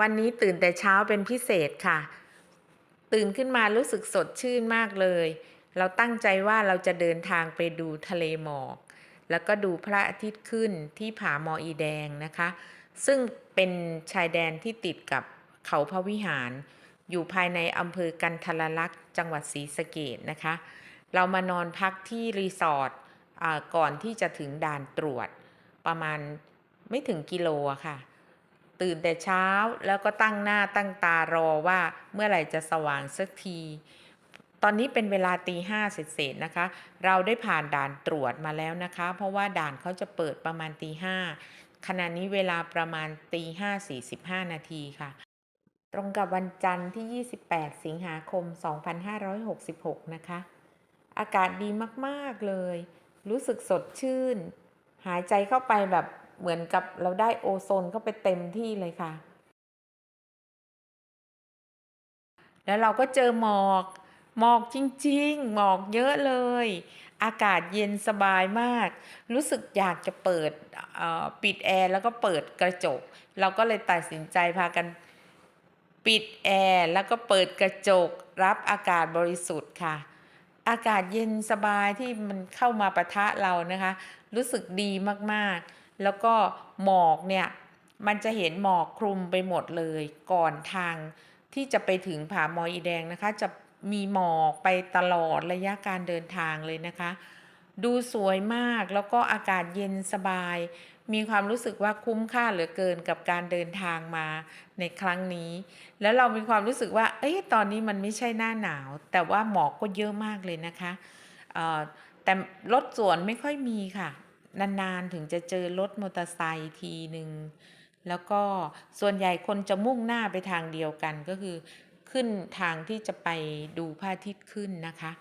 วันนี้ตื่นแต่เช้าเป็นพิเศษค่ะ ตื่นขึ้นมารู้สึกสดชื่นมากเลย เราตั้งใจว่าเราจะเดินทางไปดูทะเลหมอก แล้วก็ดูพระอาทิตย์ขึ้นที่ผาหมออีแดงนะคะ ซึ่งเป็นชายแดนที่ติดกับเขาพระวิหาร อยู่ภายในอำเภอกันทรลักษ์จังหวัดศรีสะเกดนะคะ เรามานอนพักที่รีสอร์ทก่อนที่จะถึงด่านตรวจประมาณไม่ถึงกิโลค่ะ ตื่นแต่เช้าแล้วก็ตั้งหน้าตั้งตารอว่าเมื่อไหร่จะสว่างสักที ตอนนี้เป็นเวลาตีห้าเสร็จๆนะคะ เราได้ผ่านด่านตรวจมาแล้วนะคะ เพราะว่าด่านเขาจะเปิดประมาณตีห้าขณะนี้เวลาประมาณตีห้าสี่สิบห้านาทีค่ะ ตรงกับวันจันทร์ที่ 28 สิงหาคม 2566 นะคะ อากาศดีมาก ๆ เลย รู้สึกสดชื่น หายใจเข้าไปแบบ เหมือนกับเราได้โอโซนเข้าไปเต็มที่เลยค่ะ แล้วเราก็เจอหมอก หมอกจริง ๆ หมอกเยอะเลย อากาศเย็นสบายมาก รู้สึกอยากจะเปิดปิดแอร์แล้วก็เปิดกระจก เราก็เลยตัดสินใจพากันปิดแอร์แล้วก็เปิดกระจกรับอากาศบริสุทธิ์ค่ะ อากาศเย็นสบายที่มันเข้ามาปะทะเรานะคะ รู้สึกดีมาก ๆ แล้วก็หมอกเนี่ยมันจะเห็นหมอกคลุมไปหมดเลยก่อนทางที่จะไปถึงผาหมออีแดงนะคะ จะมีหมอกไปตลอดระยะการเดินทางเลยนะคะ ดูสวยมากแล้วก็อากาศเย็นสบาย มีความรู้สึกว่าคุ้มค่าเหลือเกินกับการเดินทางมาในครั้งนี้ แล้วเรามีความรู้สึกว่า เอ้ยตอนนี้มันไม่ใช่หน้าหนาว แต่ว่าหมอกก็เยอะมากเลยนะคะแต่รถสวนไม่ค่อยมีค่ะ นานๆ ถึงจะเจอรถมอเตอร์ไซค์ทีหนึ่งแล้วก็ส่วนใหญ่คนจะมุ่งหน้าไปทางเดียวกันก็คือ ขึ้นทางที่จะไปดูพระอาทิตย์ขึ้นนะคะ